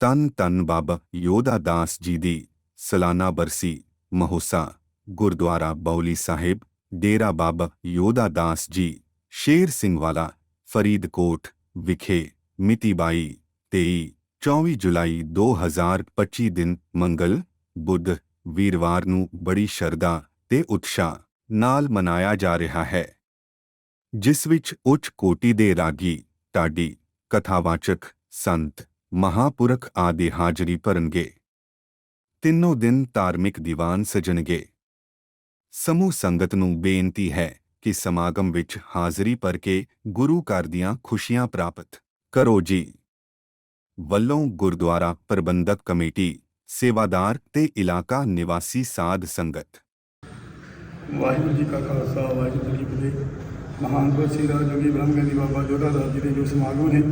ਤਨ ਤਨ ਬਾਬਾ ਯੋਧਾ ਦਾਸ ਜੀ ਦੀ ਸਲਾਨਾ ਬਰਸੀ, ਮਹੋਸਾ, ਗੁਰਦੁਆਰਾ ਬੌਲੀ ਸਾਹਿਬ, ਡੇਰਾ ਬਾਬਾ ਯੋਧਾ ਦਾਸ ਜੀ, ਸ਼ੇਰ ਸਿੰਘ ਵਾਲਾ, ਫਰੀਦਕੋਟ ਵਿਖੇ ਮਿਤੀ 22 23 24 ਜੁਲਾਈ 2025 ਦਿਨ ਮੰਗਲ, ਬੁੱਧ ਵੀਰਵਾਰ ਨੂੰ ਬੜੀ ਸ਼ਰਧਾ ਤੇ ਉਤਸ਼ਾਹ ਨਾਲ ਮਨਾਇਆ ਜਾ ਰਿਹਾ ਹੈ। ਜਿਸ ਵਿੱਚ ਉੱਚ ਕੋਟੀ ਦੇ ਰਾਗੀ, ਢਾਡੀ, ਕਥਾਵਾਚਕ ਸੰਤ ਮਹਾਪੁਰਖ ਆਦਿ ਹਾਜ਼ਰੀ ਭਰਨਗੇ। ਤਿੰਨੋਂ ਦਿਨ ਧਾਰਮਿਕ ਦੀਵਾਨ ਸਜਣਗੇ। ਸਮੂਹ ਸੰਗਤ ਨੂੰ ਬੇਨਤੀ ਹੈ ਕਿ ਸਮਾਗਮ ਵਿੱਚ ਹਾਜ਼ਰੀ ਭਰ ਕੇ ਗੁਰੂ ਘਰ ਦੀਆਂ ਖੁਸ਼ੀਆਂ ਪ੍ਰਾਪਤ ਕਰੋ ਜੀ। ਵੱਲੋਂ ਗੁਰਦੁਆਰਾ ਪ੍ਰਬੰਧਕ ਕਮੇਟੀ, ਸੇਵਾਦਾਰ ਤੇ ਇਲਾਕਾ ਨਿਵਾਸੀ ਸਾਧ ਸੰਗਤ। ਵਾਹਿਗੁਰੂ ਜੀ ਕਾ ਖਾਲਸਾ, ਵਾਹਿਗੁਰੂ ਜੀ ਕੀ ਫਤਿਹ। ਮਹਾਨ ਗੁਰੂ ਸ੍ਰੀ ਰਾਜ ਜੋਗੀ ਬ੍ਰਹਮ ਗਿਆਨੀ ਬਾਬਾ ਜੋਧਾ ਦਾਸ ਜੀ ਦੇ ਜੋ ਸਮਾਗਮ ਨੇ,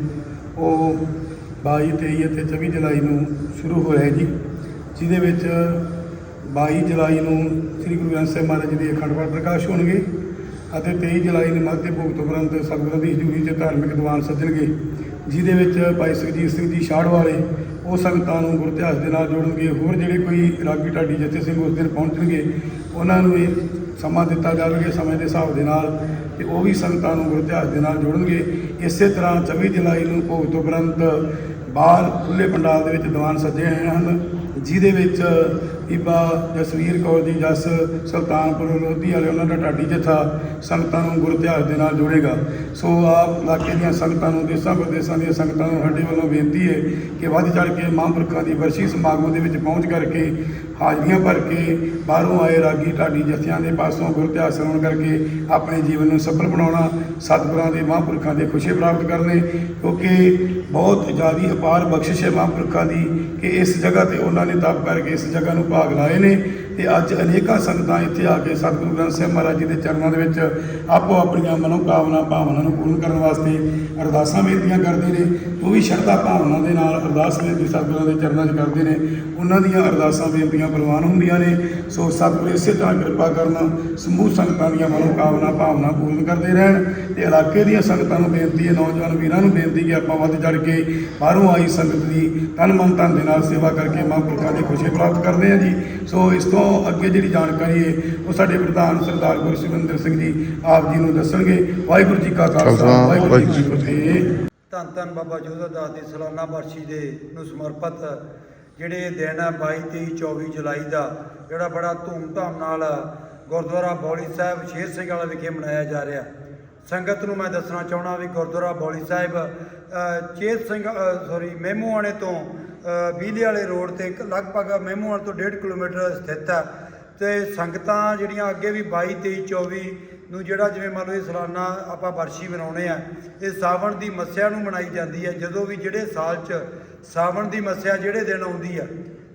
ਉਹ 22 23 ਅਤੇ 24 ਜੁਲਾਈ ਨੂੰ ਸ਼ੁਰੂ ਹੋਇਆ ਹੈ ਜੀ, ਜਿਹਦੇ ਵਿੱਚ 22 ਜੁਲਾਈ ਨੂੰ ਸ੍ਰੀ ਗੁਰੂ ਗ੍ਰੰਥ ਸਾਹਿਬ ਮਹਾਰਾਜ ਜੀ ਦੇ ਅਖੰਡ ਪਾਠ ਪ੍ਰਕਾਸ਼ ਹੋਣਗੇ ਅਤੇ 23 ਜੁਲਾਈ ਨੂੰ ਮੱਧ ਭੋਗ ਤੋਂ ਉਪਰੰਤ ਸਤਿਗੁਰਾਂ ਦੀ ਹਜ਼ੂਰੀ 'ਚ ਧਾਰਮਿਕ ਦੀਵਾਨ ਸੱਜਣਗੇ, ਜਿਹਦੇ ਵਿੱਚ ਭਾਈ ਸੁਖਜੀਤ ਸਿੰਘ ਜੀ ਛਾੜ ਵਾਲੇ ਉਹ ਸੰਗਤਾਂ ਨੂੰ ਗੁਰ ਇਤਿਹਾਸ ਦੇ ਨਾਲ ਜੋੜਨਗੇ, ਹੋਰ ਜਿਹੜੇ ਕੋਈ ਰਾਗੀ ਢਾਡੀ ਜਥੇ ਸਿੰਘ ਉਸ ਦਿਨ ਪਹੁੰਚਣਗੇ, ਉਹਨਾਂ ਨੂੰ ਵੀ ਸਮਾਂ ਦਿੱਤਾ ਜਾਵੇਗਾ ਸਮੇਂ ਦੇ ਹਿਸਾਬ ਦੇ ਨਾਲ ਤੇ ਉਹ ਵੀ ਸੰਗਤਾਂ ਨੂੰ ਗੁਰ ਇਤਿਹਾਸ ਦੇ ਨਾਲ ਜੋੜਨਗੇ। ਇਸੇ ਤਰ੍ਹਾਂ 24 ਜੁਲਾਈ ਨੂੰ ਭੋਗ ਤੋਂ ਉਪਰੰਤ ਬਾਹਰ ਖੁੱਲੇ ਪੰਡਾਲ ਦੇ ਵਿੱਚ ਦੀਵਾਨ ਸੱਜੇ ਹੋਏ ਹਨ, ਜਿਹਦੇ ਵਿੱਚ ਬੀਬਾ ਜਸਵੀਰ ਕੌਰ ਜੀ ਜਸ ਸੁਲਤਾਨਪੁਰ ਲੋਧੀ ਵਾਲੇ ਉਹਨਾਂ ਦਾ ਢਾਡੀ ਜਥਾ ਸੰਗਤਾਂ ਨੂੰ ਗੁਰ ਇਤਿਹਾਸ ਦੇ ਨਾਲ ਜੋੜੇਗਾ। ਸੋ ਆਪ ਇਲਾਕੇ ਦੀਆਂ ਸੰਗਤਾਂ ਨੂੰ, ਦੇਸਾਂ ਪ੍ਰਦੇਸਾਂ ਦੀਆਂ ਸੰਗਤਾਂ ਨੂੰ ਸਾਡੇ ਵੱਲੋਂ ਬੇਨਤੀ ਹੈ ਕਿ ਵੱਧ ਚੜ ਕੇ ਮਹਾਂਪੁਰਖਾਂ ਦੀ ਵਰਸ਼ੀ ਸਮਾਗਮ ਦੇ ਵਿੱਚ ਪਹੁੰਚ ਕਰਕੇ ਹਾਜ਼ਰੀਆਂ ਭਰ ਕੇ ਬਾਹਰੋਂ ਆਏ ਰਾਗੀ ਢਾਡੀ ਜਥਿਆਂ ਦੇ ਪਾਸੋਂ ਗੁਰ ਇਤਿਹਾਸ ਸਰਵਣ ਕਰਕੇ ਆਪਣੇ ਜੀਵਨ ਨੂੰ ਸਫਲ ਬਣਾਉਣਾ ਸਤਿਗੁਰਾਂ ਦੇ ਮਹਾਂਪੁਰਖਾਂ ਦੇ ਖੁਸ਼ੀ ਪ੍ਰਾਪਤ ਕਰਨੇ, ਕਿਉਂਕਿ ਬਹੁਤ ਜ਼ਿਆਦੀ ਅਪਾਰ ਬਖਸ਼ਿਸ਼ ਹੈ ਮਹਾਂਪੁਰਖਾਂ ਦੀ ਕਿ ਇਸ ਜਗ੍ਹਾ ਤੇ ਉਹਨਾਂ ਨੇ ਤਪ ਕਰਕੇ ਇਸ ਜਗ੍ਹਾ ਨੂੰ ਭਾਗ ਲਾਏ ਨੇ। ਤੇ ਅੱਜ ਅਨੇਕਾਂ ਸੰਗਤਾਂ ਇੱਥੇ ਆ ਕੇ ਸਤਿਗੁਰੂ ਗ੍ਰੰਥ ਸਾਹਿਬ ਮਹਾਰਾਜ ਜੀ ਦੇ ਚਰਨਾਂ ਦੇ ਵਿੱਚ ਆਪੋ ਆਪਣੀਆਂ ਮਨੋਕਾਮਨਾ ਭਾਵਨਾ ਨੂੰ ਪੂਰਨ ਕਰਨ ਵਾਸਤੇ ਅਰਦਾਸਾਂ ਬੇਨਤੀਆਂ ਕਰਦੇ ਨੇ ਉਹ ਵੀ ਸ਼ਰਧਾ ਭਾਵਨਾ ਦੇ ਨਾਲ ਅਰਦਾਸ ਬੇਨਤੀ ਸਤਿਗੁਰਾਂ ਦੇ ਚਰਨਾਂ 'ਚ ਕਰਦੇ ਨੇ, ਉਹਨਾਂ ਦੀਆਂ ਅਰਦਾਸਾਂ ਬੇਨਤੀਆਂ ਪ੍ਰਵਾਨ ਹੁੰਦੀਆਂ ਨੇ। ਸੋ ਸਤਿਗੁਰ ਇਸੇ ਤਰ੍ਹਾਂ ਕਿਰਪਾ ਕਰਨ, ਸਮੂਹ ਸੰਗਤਾਂ ਦੀਆਂ ਮਨੋਕਾਮਨਾ ਭਾਵਨਾ ਪੂਰਨ ਕਰਦੇ ਰਹਿਣ ਤੇ ਇਲਾਕੇ ਦੀਆਂ ਸੰਗਤਾਂ ਨੂੰ ਬੇਨਤੀ ਹੈ, ਨੌਜਵਾਨ ਵੀਰਾਂ ਨੂੰ ਬੇਨਤੀ ਕਿ ਆਪਾਂ ਵੱਧ ਚੜ ਕੇ ਬਾਹਰੋਂ ਆਈ ਸੰਗਤ ਦੀ ਤਨ ਮਨ ਧਨ ਦੇ ਨਾਲ ਸੇਵਾ ਕਰਕੇ ਮਾਂ ਪੁਰਖਾਂ ਦੀ ਖੁਸ਼ੀ ਪ੍ਰਾਪਤ ਕਰਦੇ ਹਾਂ ਜੀ। ਸੋ ਇਸ ਤੋਂ ਅੱਗੇ ਜਿਹੜੀ ਜਾਣਕਾਰੀ ਹੈ ਉਹ ਸਾਡੇ ਪ੍ਰਧਾਨ ਸਰਦਾਰ ਗੁਰਸਿਮੰਦਰ ਸਿੰਘ ਜੀ ਆਪ ਜੀ ਨੂੰ ਦੱਸਣਗੇ। ਵਾਹਿਗੁਰੂ ਜੀ ਕਾ ਖਾਲਸਾ ਵਾਹਿਗੁਰੂ ਜੀ ਕੀ ਫਤਿਹ। ਧੰਨ ਧੰਨ ਬਾਬਾ ਜੋਧਾ ਦਾਸ ਦੀ ਸਾਲਾਨਾ ਬਰਸੀ ਦੇ ਨੂੰ ਸਮਰਪਿਤ ਜਿਹੜੇ ਦਿਨ ਹੈ 22 23 24 ਜੁਲਾਈ ਦਾ ਜਿਹੜਾ ਬੜਾ ਧੂਮਧਾਮ ਨਾਲ ਗੁਰਦੁਆਰਾ ਬੌਲੀ ਸਾਹਿਬ ਸ਼ੇਰ ਸਿੰਘ ਵਾਲਾ ਵਿਖੇ ਮਨਾਇਆ ਜਾ ਰਿਹਾ। ਸੰਗਤ ਨੂੰ ਮੈਂ ਦੱਸਣਾ ਚਾਹਣਾ ਵੀ ਗੁਰਦੁਆਰਾ ਬੌਲੀ ਸਾਹਿਬ ਚੇਤ ਸਿੰਘ ਸੌਰੀ ਮਹਿਮੂਆਣੇ ਤੋਂ ਬੀਲੇ ਵਾਲੇ ਰੋਡ ਤੇ ਲਗਭਗ ਮਹਿਮੂਆਣੇ ਤੋਂ 1.5 ਕਿਲੋਮੀਟਰ ਸਥਿਤ ਹੈ। ਤੇ ਸੰਗਤਾਂ ਜਿਹੜੀਆਂ ਅੱਗੇ ਵੀ 22 23 24 ਨੂੰ ਜਿਹੜਾ ਜਿਵੇਂ ਮੰਨ ਲਓ ਇਹ ਸਾਲਾਨਾ ਆਪਾਂ ਵਰਸ਼ੀ ਮਨਾਉਣੇ ਆ ਇਹ ਸਾਵਣ ਦੀ ਮੱਸਿਆ ਨੂੰ ਮਨਾਈ ਜਾਂਦੀ ਹੈ। ਜਦੋਂ ਵੀ ਜਿਹੜੇ ਸਾਲ 'ਚ ਸਾਵਣ ਦੀ ਮੱਸਿਆ ਜਿਹੜੇ ਦਿਨ ਆਉਂਦੀ ਆ,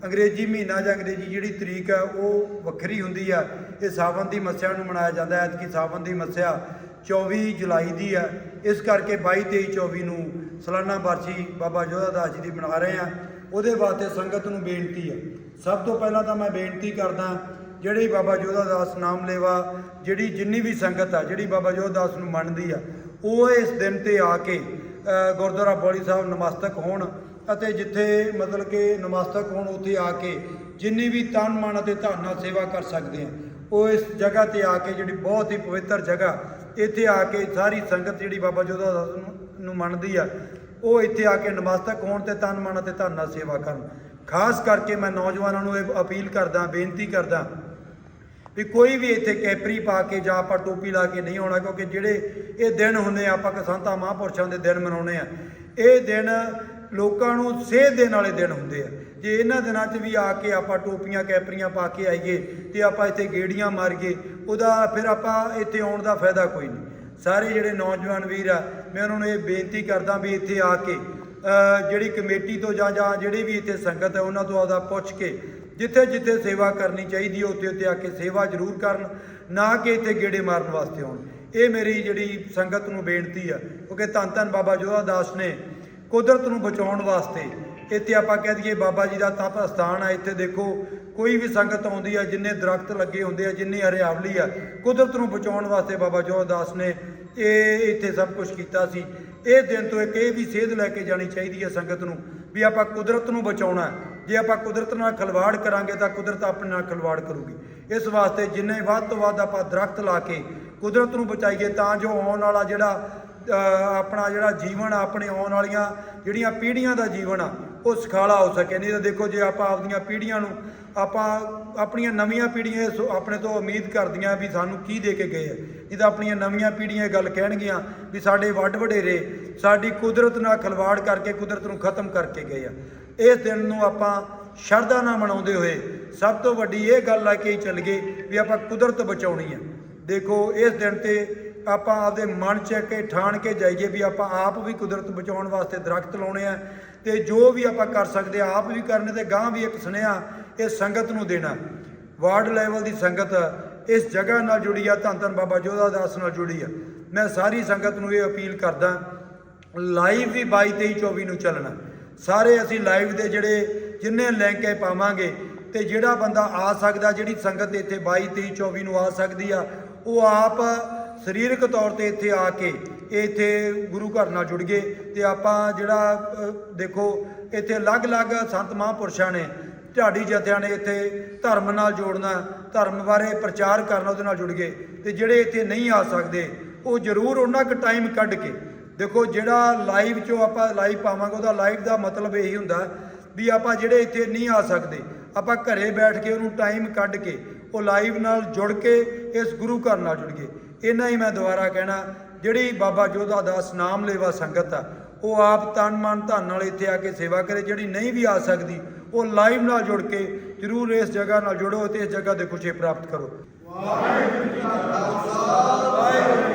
ਅੰਗਰੇਜ਼ੀ ਮਹੀਨਾ ਜਾਂ ਅੰਗਰੇਜ਼ੀ ਜਿਹੜੀ ਤਰੀਕ ਹੈ ਉਹ ਵੱਖਰੀ ਹੁੰਦੀ ਆ, ਇਹ ਸਾਵਣ ਦੀ ਮੱਸਿਆ ਨੂੰ ਮਨਾਇਆ ਜਾਂਦਾ ਹੈ। ਐਤਕੀ ਸਾਵਣ ਦੀ ਮੱਸਿਆ 24 ਜੁਲਾਈ ਦੀ ਹੈ ਇਸ ਕਰਕੇ 22 23 24 ਨੂੰ ਸਾਲਾਨਾ ਵਰਸ਼ੀ ਬਾਬਾ ਜੋਧਾ ਦਾਸ ਜੀ ਦੀ ਮਨਾ ਰਹੇ ਆ ਉਹਦੇ ਵਾਸਤੇ ਸੰਗਤ ਨੂੰ ਬੇਨਤੀ ਹੈ ਸਭ ਤੋਂ ਪਹਿਲਾਂ ਤਾਂ ਮੈਂ ਬੇਨਤੀ ਕਰਦਾ, ਜਿਹੜੀ ਬਾਬਾ ਜੋਧਾ ਦਾਸ ਨਾਮ ਲੇਵਾ ਜਿਹੜੀ ਜਿੰਨੀ ਵੀ ਸੰਗਤ ਆ, ਜਿਹੜੀ ਬਾਬਾ ਜੋਧਾ ਦਾਸ ਨੂੰ ਮੰਨਦੀ ਆ, ਉਹ ਇਸ ਦਿਨ ਤੇ ਆ ਕੇ ਗੁਰਦੁਆਰਾ ਬੋਲੀ ਸਾਹਿਬ ਨਮਸਤਕ ਹੋਣ ਅਤੇ ਜਿੱਥੇ ਮਤਲਬ ਕਿ ਨਮਸਤਕ ਹੋਣ, ਉੱਥੇ ਆ ਕੇ ਜਿੰਨੀ ਵੀ ਤਨ, ਮਨ ਅਤੇ ਧਨ ਨਾਲ ਸੇਵਾ ਕਰ ਸਕਦੇ ਆ। ਉਹ ਇਸ ਜਗ੍ਹਾ ਤੇ ਆ ਕੇ ਜਿਹੜੀ ਬਹੁਤ ਹੀ ਪਵਿੱਤਰ ਜਗ੍ਹਾ, ਇੱਥੇ ਆ ਕੇ ਸਾਰੀ ਸੰਗਤ ਜਿਹੜੀ ਬਾਬਾ ਜੋਧਾ ਦਾਸ ਨੂੰ ਮੰਨਦੀ ਆ ਉਹ ਇੱਥੇ ਆ ਕੇ ਨਮਸਤਕ ਹੋਣ ਤੇ ਤਨ ਮਨ ਅਤੇ ਧਨ ਨਾਲ ਸੇਵਾ ਕਰਨ। ਖਾਸ ਕਰਕੇ ਮੈਂ ਨੌਜਵਾਨਾਂ ਨੂੰ ਇਹ ਅਪੀਲ ਕਰਦਾ, ਬੇਨਤੀ ਕਰਦਾ ਵੀ ਕੋਈ ਵੀ ਇੱਥੇ ਕੈਪਰੀ ਪਾ ਕੇ ਜਾਂ ਆਪਾਂ ਟੋਪੀ ਲਾ ਕੇ ਨਹੀਂ ਆਉਣਾ, ਕਿਉਂਕਿ ਜਿਹੜੇ ਇਹ ਦਿਨ ਹੁੰਦੇ ਆ, ਆਪਾਂ ਕਸੰਤਾ ਮਹਾਂਪੁਰਸ਼ਾਂ ਦੇ ਦਿਨ ਮਨਾਉਣੇ ਆ। ਇਹ ਦਿਨ ਲੋਕਾਂ ਨੂੰ ਸੇਧ ਦੇਣ ਵਾਲੇ ਦਿਨ ਹੁੰਦੇ ਆ। ਜੇ ਇਹਨਾਂ ਦਿਨਾਂ 'ਚ ਵੀ ਆ ਕੇ ਆਪਾਂ ਟੋਪੀਆਂ, ਕੈਪਰੀਆਂ ਪਾ ਕੇ ਆਈਏ ਤੇ ਆਪਾਂ ਇੱਥੇ ਗੇੜੀਆਂ ਮਾਰੀਏ, ਉਹਦਾ ਫਿਰ ਆਪਾਂ ਇੱਥੇ ਆਉਣ ਦਾ ਫਾਇਦਾ ਕੋਈ ਨਹੀਂ। ਸਾਰੇ ਜਿਹੜੇ ਨੌਜਵਾਨ ਵੀਰ ਆ, ਮੈਂ ਉਹਨਾਂ ਨੂੰ ਇਹ ਬੇਨਤੀ ਕਰਦਾ ਵੀ ਇੱਥੇ ਆ ਕੇ ਜਿਹੜੀ ਕਮੇਟੀ ਤੋਂ ਜਾਂ ਜਾਂ ਜਿਹੜੀ ਵੀ ਇੱਥੇ ਸੰਗਤ ਹੈ ਉਹਨਾਂ ਤੋਂ ਆਪਦਾ ਪੁੱਛ ਕੇ ਜਿੱਥੇ ਜਿੱਥੇ ਸੇਵਾ ਕਰਨੀ ਚਾਹੀਦੀ ਹੈ ਉੱਥੇ ਉੱਥੇ ਆ ਕੇ ਸੇਵਾ ਜ਼ਰੂਰ ਕਰਨ, ਨਾ ਕਿ ਇੱਥੇ ਗੇੜੇ ਮਾਰਨ ਵਾਸਤੇ ਆਉਣ। ਇਹ ਮੇਰੀ ਜਿਹੜੀ ਸੰਗਤ ਨੂੰ ਬੇਨਤੀ ਆ ਕਿਉਂਕਿ ਧੰਨ ਧੰਨ ਬਾਬਾ ਜੋਧਾ ਦਾਸ ਨੇ ਕੁਦਰਤ ਨੂੰ ਬਚਾਉਣ ਵਾਸਤੇ ਇੱਥੇ ਆਪਾਂ ਕਹਿ ਦਈਏ ਬਾਬਾ ਜੀ ਦਾ ਤਪ ਸਥਾਨ ਆ, ਇੱਥੇ ਦੇਖੋ ਕੋਈ ਵੀ ਸੰਗਤ ਆਉਂਦੀ ਆ, ਜਿੰਨੇ ਦਰਖਤ ਲੱਗੇ ਹੁੰਦੇ ਆ, ਜਿੰਨੀ ਹਰਿਆਵਲੀ ਆ, ਕੁਦਰਤ ਨੂੰ ਬਚਾਉਣ ਵਾਸਤੇ ਬਾਬਾ ਜੋਧ ਨੇ ਇਹ ਇੱਥੇ ਸਭ ਕੁਝ ਕੀਤਾ ਸੀ। ਇਹ ਦਿਨ ਤੋਂ ਇੱਕ ਇਹ ਵੀ ਸੇਧ ਲੈ ਕੇ ਜਾਣੀ ਚਾਹੀਦੀ ਹੈ ਸੰਗਤ ਨੂੰ ਵੀ ਆਪਾਂ ਕੁਦਰਤ ਨੂੰ ਬਚਾਉਣਾ ਜੇ ਆਪਾਂ ਕੁਦਰਤ ਨਾਲ ਖਿਲਵਾੜ ਕਰਾਂਗੇ ਤਾਂ ਕੁਦਰਤ ਆਪਣੇ ਨਾਲ ਖਿਲਵਾੜ ਕਰੂਗੀ। ਇਸ ਵਾਸਤੇ ਜਿੰਨੇ ਵੱਧ ਤੋਂ ਵੱਧ ਆਪਾਂ ਦਰਖਤ ਲਾ ਕੇ ਕੁਦਰਤ ਨੂੰ ਬਚਾਈਏ ਤਾਂ ਜੋ ਆਉਣ ਵਾਲਾ ਜਿਹੜਾ ਆਪਣਾ ਜਿਹੜਾ ਜੀਵਨ ਆ, ਆਪਣੇ ਆਉਣ ਵਾਲੀਆਂ ਜਿਹੜੀਆਂ ਪੀੜ੍ਹੀਆਂ ਦਾ ਜੀਵਨ ਆ, ਉਹ ਸੁਖਾਲਾ ਹੋ ਸਕੇ। ਨਹੀਂ ਤਾਂ ਦੇਖੋ ਜੇ ਆਪਾਂ ਆਪਦੀਆਂ ਪੀੜ੍ਹੀਆਂ ਨੂੰ ਆਪਾਂ ਆਪਣੀਆਂ ਨਵੀਆਂ ਪੀੜ੍ਹੀਆਂ ਇਸ ਆਪਣੇ ਤੋਂ ਉਮੀਦ ਕਰਦੀਆਂ ਵੀ ਸਾਨੂੰ ਕੀ ਦੇ ਕੇ ਗਏ ਆ। ਨਹੀਂ ਤਾਂ ਆਪਣੀਆਂ ਨਵੀਆਂ ਪੀੜ੍ਹੀਆਂ ਇਹ ਗੱਲ ਕਹਿਣਗੀਆਂ ਵੀ ਸਾਡੇ ਵੱਡ ਵਡੇਰੇ, ਸਾਡੀ ਕੁਦਰਤ ਨਾਲ ਖਿਲਵਾੜ ਕਰਕੇ ਕੁਦਰਤ ਨੂੰ ਖਤਮ ਕਰਕੇ ਗਏ ਆ। ਇਸ ਦਿਨ ਨੂੰ ਆਪਾਂ ਸ਼ਰਧਾ ਨਾਲ ਮਨਾਉਂਦੇ ਹੋਏ ਸਭ ਤੋਂ ਵੱਡੀ ਇਹ ਗੱਲ ਆ ਕੇ ਚੱਲ ਗਏ ਵੀ ਆਪਾਂ ਕੁਦਰਤ ਬਚਾਉਣੀ ਆ। ਦੇਖੋ, ਇਸ ਦਿਨ ਤੇ ਆਪਾਂ ਆਪਦੇ ਮਨ ਚ ਕੇ ਠਾਣ ਕੇ ਜਾਈਏ ਵੀ ਆਪਾਂ ਆਪ ਵੀ ਕੁਦਰਤ ਬਚਾਉਣ ਵਾਸਤੇ ਦਰਖਤ ਲਾਉਣੇ ਆ ਤੇ ਜੋ ਵੀ ਆਪਾਂ ਕਰ ਸਕਦੇ ਆ, ਆਪ ਵੀ ਕਰਨੇ ਤੇ ਗਾਂ ਵੀ ਇੱਕ ਸੁਨੇਹਾ ਇਹ ਸੰਗਤ ਨੂੰ ਦੇਣਾ। ਵਾਰਡ ਲੈਵਲ ਦੀ ਸੰਗਤ ਇਸ ਜਗ੍ਹਾ ਨਾਲ ਜੁੜੀ ਆ, ਧੰਨ ਧੰਨ ਬਾਬਾ ਜੋਧਾ ਦਾਸ ਨਾਲ ਜੁੜੀ ਆ। ਮੈਂ ਸਾਰੀ ਸੰਗਤ ਨੂੰ ਇਹ ਅਪੀਲ ਕਰਦਾ ਲਾਈਵ ਵੀ 22 23 24 ਨੂੰ ਚੱਲਣਾ। ਸਾਰੇ ਅਸੀਂ ਲਾਈਵ ਦੇ ਜਿਹੜੇ ਜਿੰਨੇ ਲਿੰਕ ਹੈ ਪਾਵਾਂਗੇ ਤੇ ਜਿਹੜਾ ਬੰਦਾ ਆ ਸਕਦਾ, ਜਿਹੜੀ ਸੰਗਤ ਇੱਥੇ 22 23 24 ਨੂੰ ਆ ਸਕਦੀ ਆ, ਉਹ ਆਪ ਸਰੀਰਕ ਤੌਰ ਤੇ ਇੱਥੇ ਆ ਕੇ ਇੱਥੇ ਗੁਰੂ ਘਰ ਨਾਲ ਜੁੜ ਗਏ ਤੇ ਆਪਾਂ ਜਿਹੜਾ ਦੇਖੋ, ਇੱਥੇ ਅਲੱਗ-ਅਲੱਗ ਸੰਤ ਮਹਾਂਪੁਰਸ਼ਾਂ ਨੇ ਢਾਡੀ ਜਥਿਆਂ ਨੇ ਇੱਥੇ ਧਰਮ ਨਾਲ ਜੋੜਨਾ, ਧਰਮ ਬਾਰੇ ਪ੍ਰਚਾਰ ਕਰਨਾ, ਉਹਦੇ ਨਾਲ ਜੁੜ ਗਏ। ਤੇ ਜਿਹੜੇ ਇੱਥੇ ਨਹੀਂ ਆ ਸਕਦੇ, ਉਹ ਜ਼ਰੂਰ ਉਹਨਾਂ ਕੁ ਟਾਈਮ ਕੱਢ ਕੇ, ਦੇਖੋ ਜਿਹੜਾ ਲਾਈਵ ਚੋਂ ਆਪਾਂ ਲਾਈਵ ਪਾਵਾਂਗੇ, ਉਹਦਾ ਲਾਈਵ ਦਾ ਮਤਲਬ ਇਹੀ ਹੁੰਦਾ ਵੀ ਆਪਾਂ ਜਿਹੜੇ ਇੱਥੇ ਨਹੀਂ ਆ ਸਕਦੇ, ਆਪਾਂ ਘਰੇ ਬੈਠ ਕੇ ਉਹਨੂੰ ਟਾਈਮ ਕੱਢ ਕੇ, ਉਹ ਲਾਈਵ ਨਾਲ ਜੁੜ ਕੇ, ਇਸ ਗੁਰੂ ਘਰ ਨਾਲ ਜੁੜ ਗਏ। ਇੰਨਾ ਹੀ ਮੈਂ ਦੁਬਾਰਾ ਕਹਿਣਾ, ਜਿਹੜੀ ਬਾਬਾ ਜੋਧਾ ਦਾਸ ਨਾਮ ਲੇਵਾ ਸੰਗਤ ਆ, ਉਹ ਆਪ ਤਨ ਮਨ ਧਨ ਨਾਲ ਇੱਥੇ ਆ ਕੇ ਸੇਵਾ ਕਰੇ, ਜਿਹੜੀ ਨਹੀਂ ਵੀ ਆ ਸਕਦੀ ਉਹ ਲਾਈਵ ਨਾਲ ਜੁੜ ਕੇ ਜ਼ਰੂਰ ਇਸ ਜਗ੍ਹਾ ਨਾਲ ਜੁੜੋ ਤੇ ਇਸ ਜਗ੍ਹਾ ਦੇ ਖੁਸ਼ੀ ਪ੍ਰਾਪਤ ਕਰੋ। ਵਾਹਿਗੁਰੂ ਜੀ ਕਾ ਖਾਲਸਾ, ਵਾਹਿਗੁਰੂ